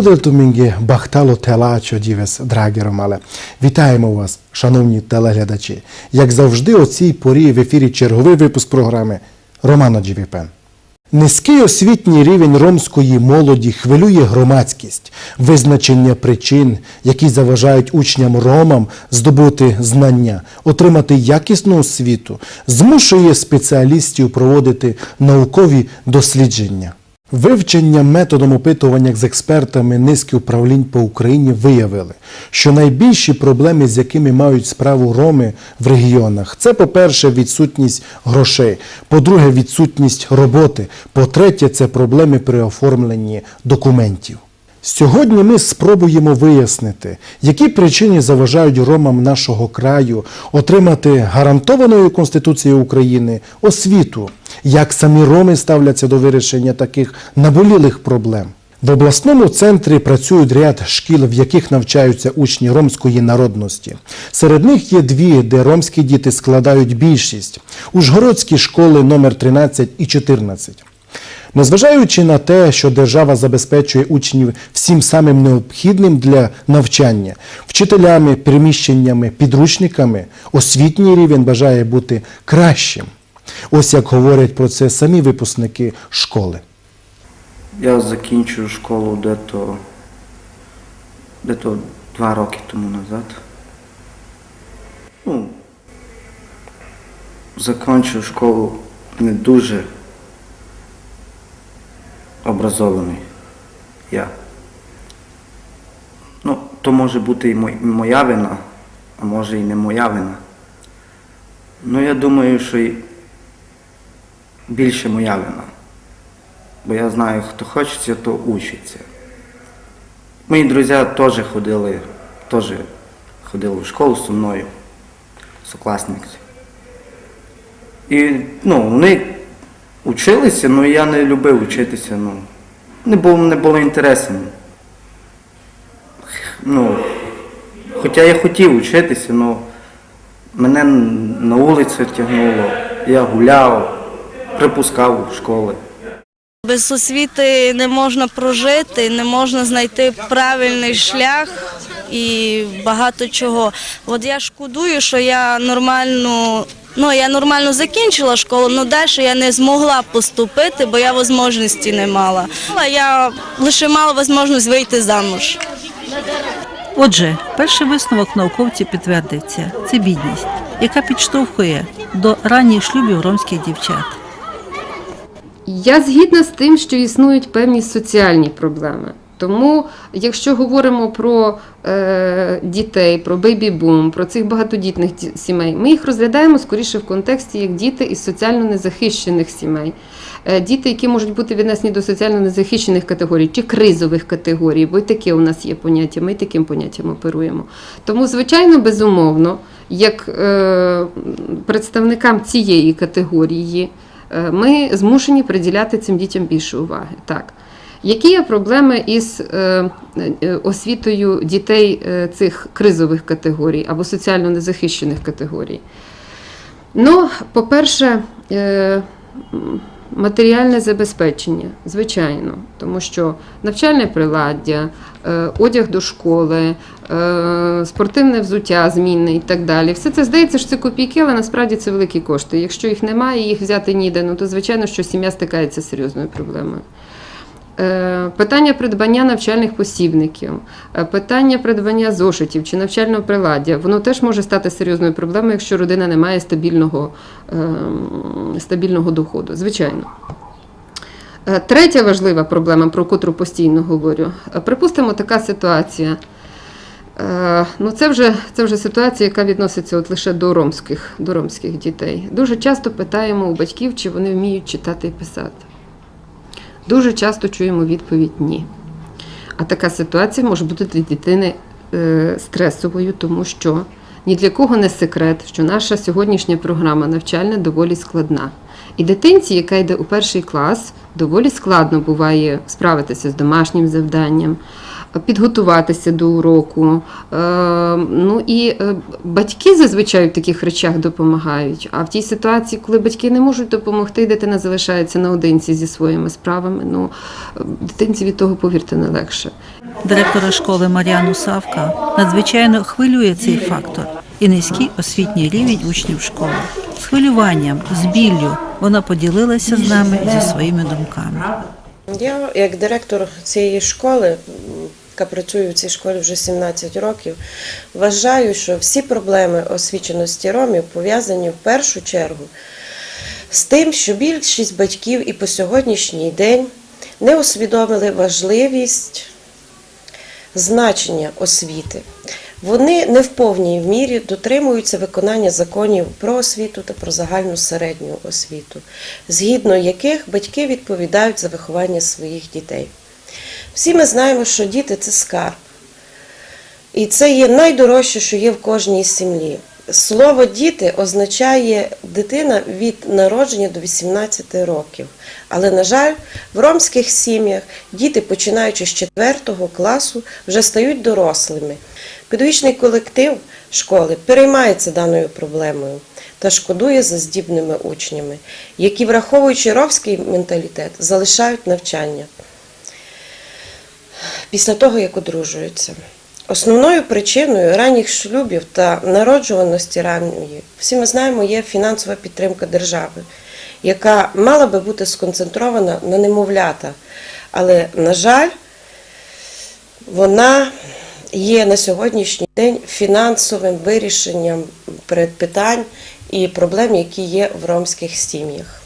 Del Тумінгі Бахтало Телачо Дівес Драгі Ромале. Вітаємо вас, шановні телеглядачі. Як завжди, о цій порі в ефірі черговий випуск програми Романо Джівіпен. Низький освітній рівень ромської молоді хвилює громадськість, визначення причин, які заважають учням ромам здобути знання, отримати якісну освіту, змушує спеціалістів проводити наукові дослідження. Вивчення методом опитування з експертами низки управлінь по Україні виявили, що найбільші проблеми, з якими мають справу роми в регіонах, це, по-перше, відсутність грошей, по-друге, відсутність роботи, по-третє, це проблеми при оформленні документів. Сьогодні ми спробуємо вияснити, які причини заважають ромам нашого краю отримати гарантованою Конституцією України освіту, як самі роми ставляться до вирішення таких наболілих проблем. В обласному центрі працюють ряд шкіл, в яких навчаються учні ромської народності. Серед них є дві, де ромські діти складають більшість: Ужгородські школи номер 13 і 14. Незважаючи на те, що держава забезпечує учнів всім самим необхідним для навчання, вчителями, приміщеннями, підручниками, освітній рівень бажає бути кращим. Ось як говорять про це самі випускники школи. Я закінчив школу дето, дето два роки тому назад. Ну, закінчив школу не дуже образований я. Ну, то може бути і моя вина, а може і не моя вина. Ну, я думаю, що більше моя вина. Бо я знаю, хто хочеться, то учиться. Мої друзі теж ходили, теж ходили в школу зі мною, сокласники. І ну, вони училися, але я не любив вчитися. Ну, не було, не було інтересу. Ну, хоча я хотів вчитися, але мене на вулицю тягнуло, я гуляв, припускав школи. Без освіти не можна прожити, не можна знайти правильний шлях і багато чого. От я шкодую, що я нормально, ну я нормально закінчила школу, але далі я не змогла поступити, бо я можливості не мала. Я лише мала можливість вийти замуж. Отже, перший висновок науковців підтвердився це бідність, яка підштовхує до ранніх шлюбів ромських дівчат. Я згідна з тим, що існують певні соціальні проблеми. Тому, якщо говоримо про е, дітей, про бейбі-бум, про цих багатодітних сімей, ми їх розглядаємо скоріше в контексті як діти із соціально незахищених сімей. Е, діти, які можуть бути віднесені до соціально незахищених категорій чи кризових категорій, бо й таке у нас є поняття, ми таким поняттям оперуємо. Тому, звичайно, безумовно, як е, представникам цієї категорії. Е, ми змушені приділяти цим дітям більше уваги. Так. Які є проблеми із е, е, освітою дітей цих кризових категорій або соціально незахищених категорій? Ну, по-перше, матеріальне забезпечення, звичайно, тому що навчальне приладдя, е, одяг до школи, е, спортивне взуття змінне і так далі. Все це здається, що це копійки, але насправді це великі кошти. Якщо їх немає, їх взяти ніде, ну то звичайно, що сім'я стикається з серйозною проблемою. Е, Питання придбання навчальних посібників, е, питання придбання зошитів чи навчального приладдя, воно теж може стати серйозною проблемою, якщо родина не має стабільного, ем, стабільного доходу. Звичайно. Е, Третя важлива проблема, про котру постійно говорю. Припустимо, така ситуація. Ну, це вже, це вже ситуація, яка відноситься от лише до ромських, до ромських дітей. Дуже часто питаємо у батьків, чи вони вміють читати і писати. Дуже часто чуємо відповідь ні. А така ситуація може бути для дитини е, стресовою, тому що ні для кого не секрет, що наша сьогоднішня програма навчальна доволі складна. І дитинці, яка йде у перший клас, доволі складно буває справитися з домашнім завданням, підготуватися до уроку. Е, Ну і е, батьки зазвичай в таких речах допомагають. А в тій ситуації, коли батьки не можуть допомогти, дитина залишається наодинці зі своїми справами. Ну, е, дитинці від того, повірте, не легше. Директора школи Мар'яну Савка надзвичайно хвилює цей фактор і низький освітній рівень учнів школи. З хвилюванням, з біллю вона поділилася з нами зі своїми думками. Я, як директор цієї школи, яка працює в цій школі вже 17 років, вважаю, що всі проблеми освіченості ромів пов'язані в першу чергу з тим, що більшість батьків і по сьогоднішній день не усвідомили важливість значення освіти. Вони не в повній мірі дотримуються виконання законів про освіту та про загальну середню освіту, згідно яких батьки відповідають за виховання своїх дітей. Всі ми знаємо, що діти це скарб. І це є найдорожче, що є в кожній сім'ї. Слово діти означає дитина від народження до 18 років. Але, на жаль, в ромських сім'ях діти, починаючи з 4 класу, вже стають дорослими. Педагогічний колектив школи переймається даною проблемою та шкодує за здібними учнями, які, враховуючи ромський менталітет, залишають навчання після того, як одружуються. Основною причиною ранніх шлюбів та народжуваності ранньої, всі ми знаємо, є фінансова підтримка держави, яка мала би бути сконцентрована на немовлята. Але, на жаль, вона є на сьогоднішній день фінансовим вирішенням питань і проблем, які є в ромських сім'ях.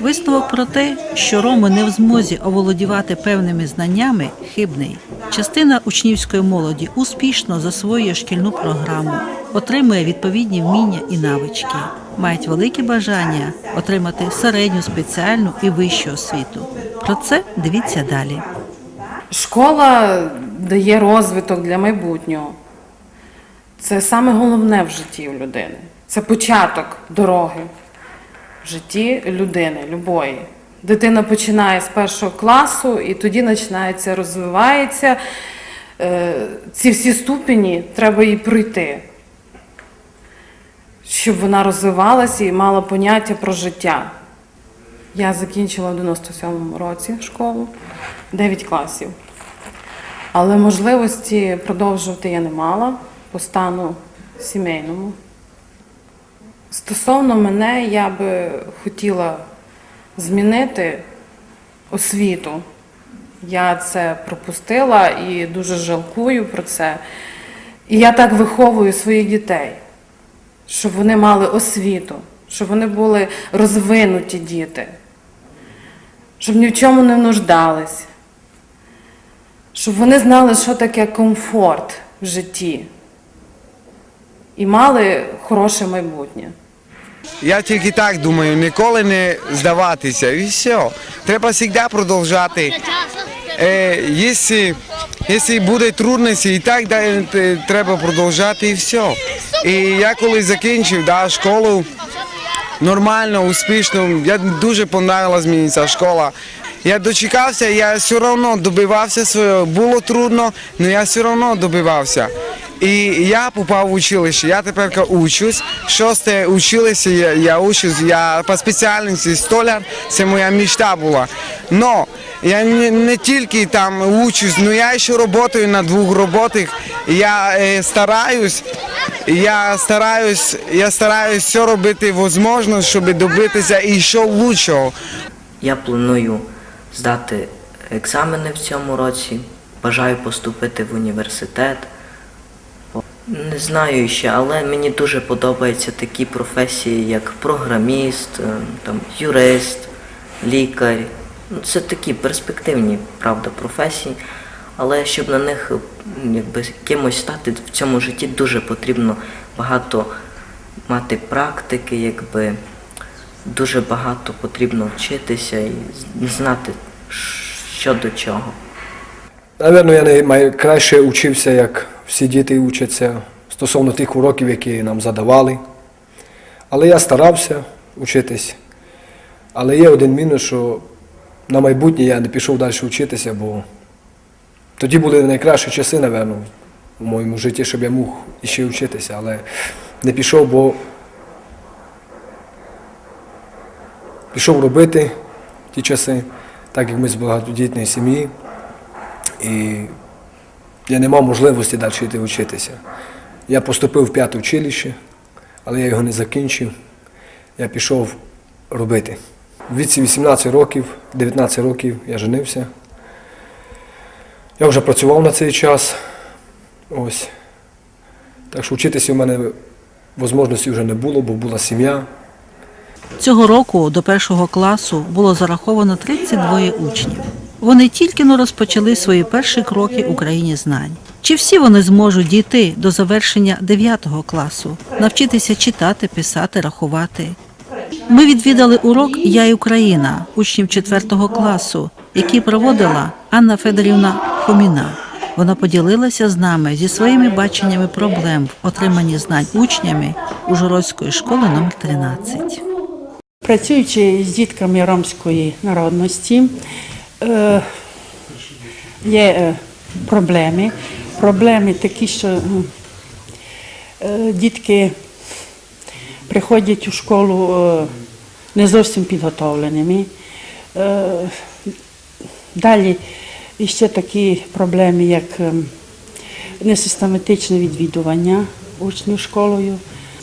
Висновок про те, що роми не в змозі оволодівати певними знаннями, хибний. Частина учнівської молоді успішно засвоює шкільну програму, отримує відповідні вміння і навички, мають велике бажання отримати середню, спеціальну і вищу освіту. Про це дивіться далі. Школа дає розвиток для майбутнього. Це саме головне в житті у людини. Це початок дороги в житті людини, любої. Дитина починає з першого класу і тоді починається, розвивається. Е, Ці всі ступені треба їй пройти, щоб вона розвивалася і мала поняття про життя. Я закінчила в 97-му році школу, 9 класів. Але можливості продовжувати я не мала по стану сімейному. Стосовно мене, я би хотіла змінити освіту. Я це пропустила і дуже жалкую про це. І я так виховую своїх дітей, щоб вони мали освіту, щоб вони були розвинуті діти, щоб ні в чому не нуждались, щоб вони знали, що таке комфорт в житті і мали хороше майбутнє. Я тільки так думаю, ніколи не здаватися. І все. Треба завжди продовжати. Е, якщо, якщо буде трудності, і так треба продовжати і все. І я коли закінчив да, школу, нормально, успішно, я дуже понравилась мені ця школа. Я дочекався, я все одно добивався свого. Було трудно, але я все одно добивався. І я попав в училище. Я тепер учусь. Шосте училище, я, я учусь, я по спеціальності столяр, це моя мечта була. Но я не, не тільки там учусь, але я ще працюю на двох роботах. Я е, стараюсь, я стараюсь, я стараюсь все робити можливо, щоб добитися і що лучшого. Я планую здати екзамени в цьому році. Бажаю поступити в університет. Не знаю ще, але мені дуже подобаються такі професії, як програміст, е, там, юрист, лікар. Ну, Це такі перспективні, правда, професії. Але щоб на них е, якби, кимось стати в цьому житті дуже потрібно багато мати практики, якби дуже багато потрібно вчитися і знати, що до чого. Наверно, я найкраще учився, як всі діти учаться стосовно тих уроків, які нам задавали. Але я старався учитись. Але є один мінус, що на майбутнє я не пішов далі вчитися, бо тоді були найкращі часи, напевно, у моєму житті, щоб я міг іще вчитися, але не пішов, бо пішов робити ті часи, так як ми з багатодітної сім'ї. І я не мав можливості далі йти вчитися. Я поступив в п'яте училище, але я його не закінчив. Я пішов робити. В віці 18 років, 19 років я женився. Я вже працював на цей час. Ось. Так що вчитися в мене можливості вже не було, бо була сім'я. Цього року до першого класу було зараховано 32 учнів. Вони тільки но розпочали свої перші кроки у країні знань. Чи всі вони зможуть дійти до завершення 9 класу, навчитися читати, писати, рахувати? Ми відвідали урок Я і Україна учнів 4 класу, який проводила Анна Федорівна Хоміна. Вона поділилася з нами зі своїми баченнями проблем в отриманні знань учнями Ужгородської школи номер 13. Працюючи з дітками ромської народності, є е, проблеми. Проблеми такі, що е, е, дітки приходять у школу е, не зовсім підготовленими. Е, Далі ще такі проблеми, як е, несистематичне відвідування учнів школою.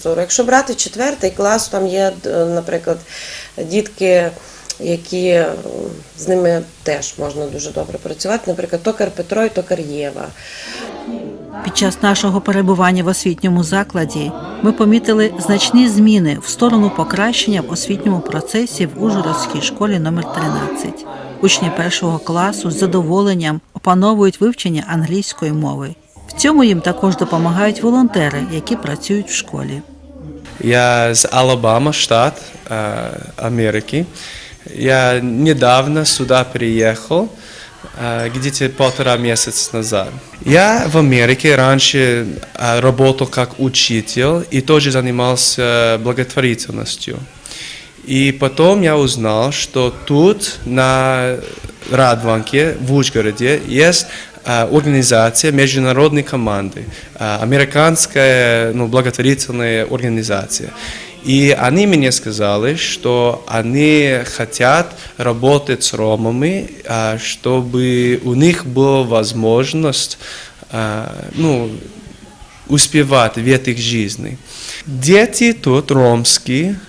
Якщо брати четвертий клас, там є, е, наприклад, дітки, які е, з ними теж можна дуже добре працювати. Наприклад, токар Петро і токар Єва. Під час нашого перебування в освітньому закладі ми помітили значні зміни в сторону покращення в освітньому процесі в Ужгородській школі номер 13. Учні першого класу з задоволенням опановують вивчення англійської мови. В цьому їм також допомагають волонтери, які працюють в школі. Я из Алабама, штат э, Америки. Я недавно сюда приехал, э, где-то полтора месяца назад. Я в Америке раньше э, работал как учитель и тоже занимался благотворительностью. И потом я узнал, что тут, на Радванке, в Ужгороде, есть э, организация международной команды, американская ну, благотворительная организация. И они мне сказали, что они хотят работать с ромами, э, чтобы у них была возможность э, ну, успевать в этой жизни. Дети тут ромские,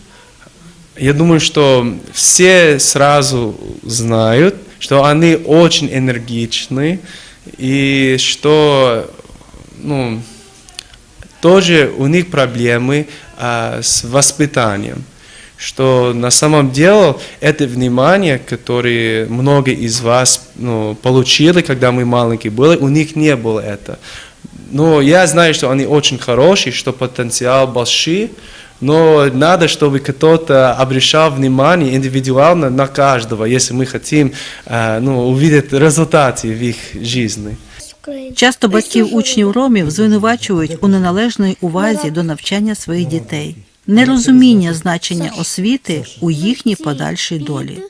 я думаю, что все сразу знают, что они очень энергичны и что ну, тоже у них проблемы а, с воспитанием. Что на самом деле это внимание, которое многие из вас ну, получили, когда мы маленькие были, у них не было это. Но я знаю, что они очень хорошие, что потенциал большой, но надо, чтобы кто-то обращал внимание индивидуально на каждого, если мы хотим э, ну, увидеть результаты в их жизни. Часто батьків учнів ромів звинувачують у неналежної увазі до навчання своїх дітей, нерозуміння значення освіти у їхній подальшій долі.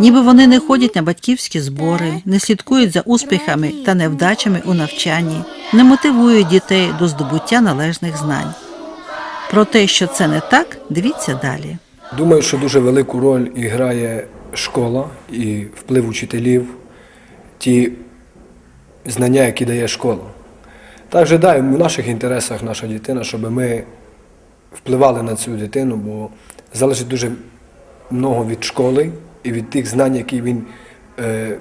Ніби вони не ходять на батьківські збори, не слідкують за успіхами та невдачами у навчанні, не мотивують дітей до здобуття належних знань. Про те, що це не так, дивіться далі. Думаю, що дуже велику роль і школа і вплив учителів, ті знання, які дає школа. Також да, в наших інтересах наша дитина, щоб ми впливали на цю дитину, бо залежить дуже много від школи і від тих знань, які він е,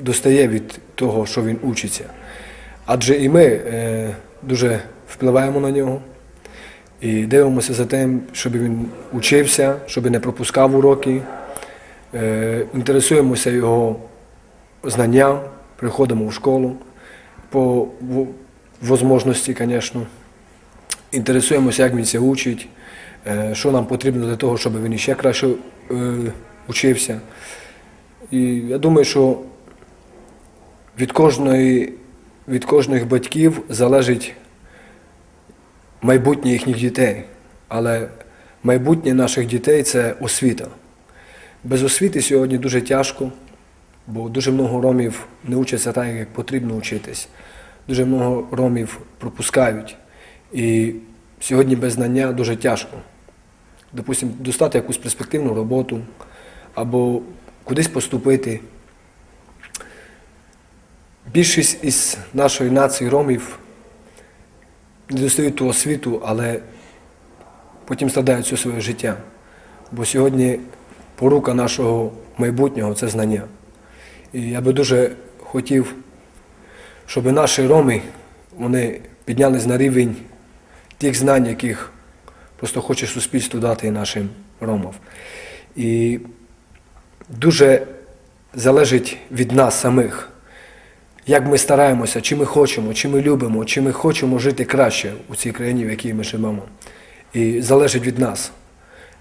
достає від того, що він учиться. Адже і ми е, дуже впливаємо на нього. І дивимося за тим, щоб він учився, щоб не пропускав уроки. Е, інтересуємося його знанням, приходимо в школу по можливості, звісно. Інтересуємося, як він це учить, е, що нам потрібно для того, щоб він ще краще е, учився. І я думаю, що від кожної, від кожних батьків залежить майбутнє їхніх дітей. Але майбутнє наших дітей це освіта. Без освіти сьогодні дуже тяжко бо дуже много ромів не учаться так, як потрібно вчитись. Дуже много ромів пропускають. І сьогодні без знання дуже тяжко. Допустимо, достати якусь перспективну роботу або кудись поступити. Більшість із нашої нації ромів не достають ту освіту, але потім страдають все своє життя. Бо сьогодні порука нашого майбутнього це знання. І я би дуже хотів, щоб наші роми вони піднялись на рівень тих знань, яких просто хоче суспільство дати нашим ромам. І дуже залежить від нас самих, як ми стараємося, чи ми хочемо, чи ми любимо, чи ми хочемо жити краще у цій країні, в якій ми живемо. І залежить від нас,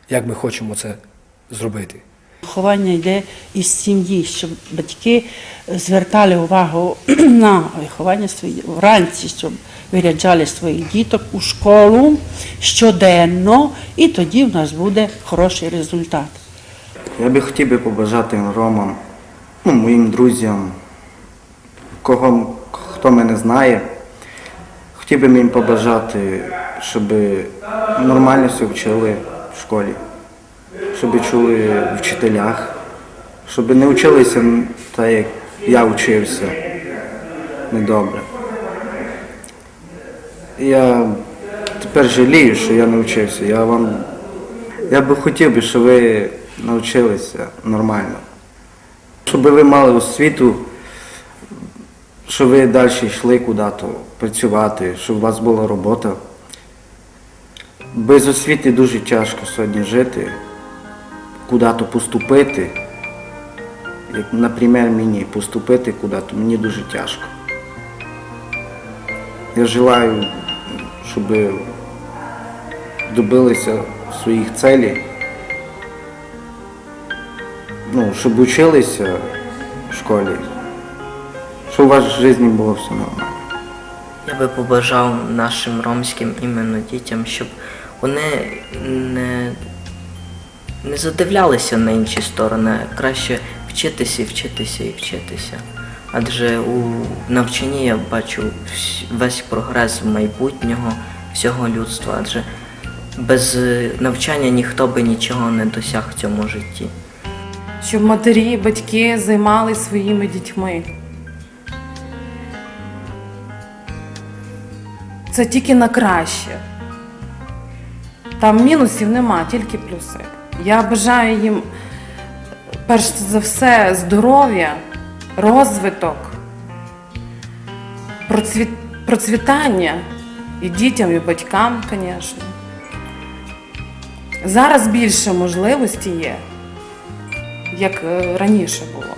як ми хочемо це зробити. Виховання йде із сім'ї, щоб батьки звертали увагу на виховання своїх вранці, щоб виряджали своїх діток у школу щоденно, і тоді в нас буде хороший результат. Я би хотів би побажати ромам, ну, моїм друзям, кого, хто мене знає, хотів би їм побажати, щоб нормально все вчили в школі, щоб чули в вчителях, щоб не вчилися так, як я вчився недобре. Я тепер жалію, що я не вчився. Я вам я би хотів би, щоб ви навчилися нормально. Щоб ви мали освіту, щоб ви далі йшли куди-то працювати, щоб у вас була робота. Без освіти дуже тяжко сьогодні жити, куди-то поступити. Як, наприклад, мені поступити куди-то, мені дуже тяжко. Я желаю, щоб добилися своїх целей, ну, щоб училися в школі, щоб у вас в житті було все нормально. Я би побажав нашим ромським іменно дітям, щоб вони не, не задивлялися на інші сторони, краще вчитися, і вчитися і вчитися. Адже у навчанні я бачу весь прогрес майбутнього всього людства, адже без е, навчання ніхто би нічого не досяг в цьому житті. Щоб матері і батьки займалися своїми дітьми. Це тільки на краще. Там мінусів нема, тільки плюси. Я бажаю їм перш за все здоров'я, розвиток, процвіт... процвітання і дітям, і батькам, звісно. Зараз більше можливості є, як е, раніше було.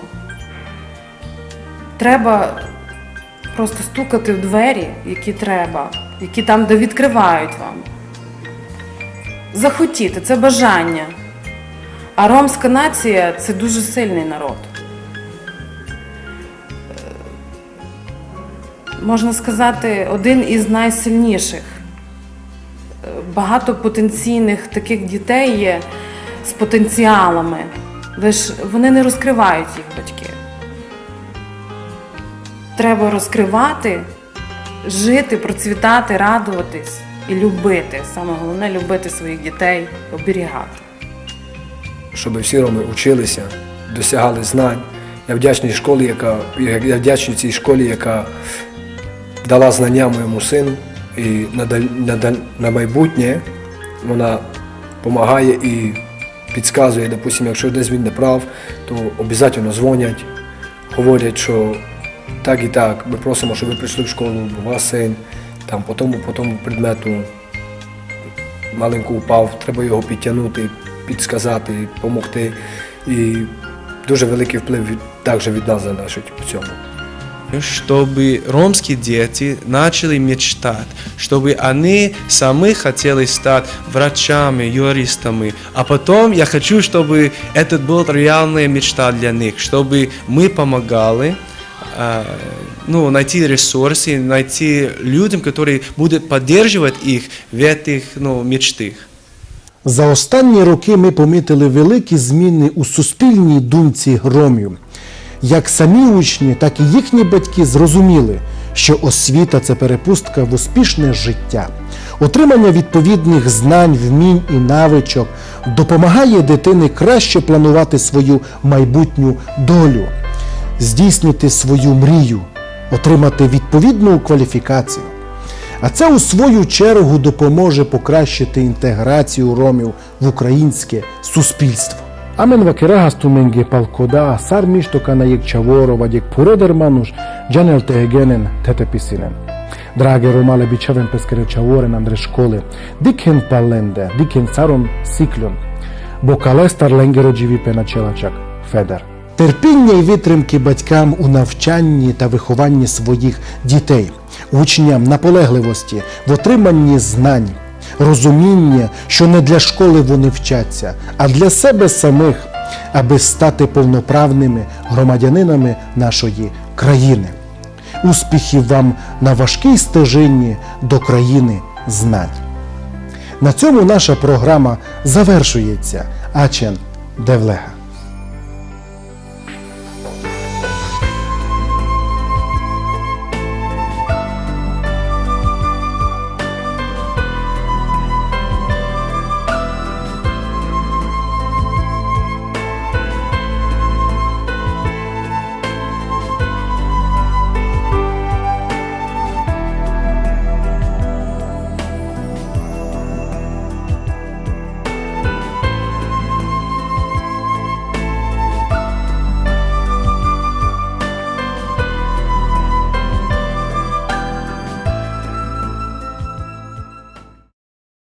Треба просто стукати в двері, які треба, які там, де відкривають вам. Захотіти це бажання. А ромська нація це дуже сильний народ. Можна сказати, один із найсильніших. Багато потенційних таких дітей є з потенціалами, лише вони не розкривають їх батьки. Треба розкривати, жити, процвітати, радуватись і любити. Саме головне любити своїх дітей, оберігати. Щоб всі роми вчилися, досягали знань. Я вдячний школі, яка я вдячний цій школі, яка дала знання моєму сину. І на, на, на майбутнє вона допомагає і підказує, допустим, якщо десь він не прав, то обов'язково дзвонять, говорять, що так і так, ми просимо, щоб ви прийшли в школу, у вас син там по тому, по тому предмету. Маленько упав, треба його підтягнути, підсказати, допомогти. І дуже великий вплив від, також від нас залежить в цьому. чтобы ромские дети начали мечтать, чтобы они сами хотели стать врачами, юристами. А потом я хочу, чтобы это была реальная мечта для них, чтобы мы помогали э, ну, найти ресурсы, найти людям, которые будут поддерживать их в этих ну, мечтах. За останні роки ми помітили великі зміни у суспільній думці ромів. як самі учні, так і їхні батьки зрозуміли, що освіта це перепустка в успішне життя. Отримання відповідних знань, вмінь і навичок допомагає дитині краще планувати свою майбутню долю, здійснити свою мрію, отримати відповідну кваліфікацію. А це у свою чергу допоможе покращити інтеграцію ромів в українське суспільство. Амен вакерага стуменге палкода, сар міштока на єк чаворова, як пуродер мануш, джанел тегенен тетепісінен. Драге ромале бичавен пескере чаворен андре школи, дикен паленде, дикен царон сікльон, бо калестар ленгеро джівіпе начелачак Федер. Терпіння і витримки батькам у навчанні та вихованні своїх дітей, учням наполегливості в отриманні знань, розуміння, що не для школи вони вчаться, а для себе самих, аби стати повноправними громадянинами нашої країни. Успіхів вам на важкій стежині до країни знань. На цьому наша програма завершується. Ачен Девлега.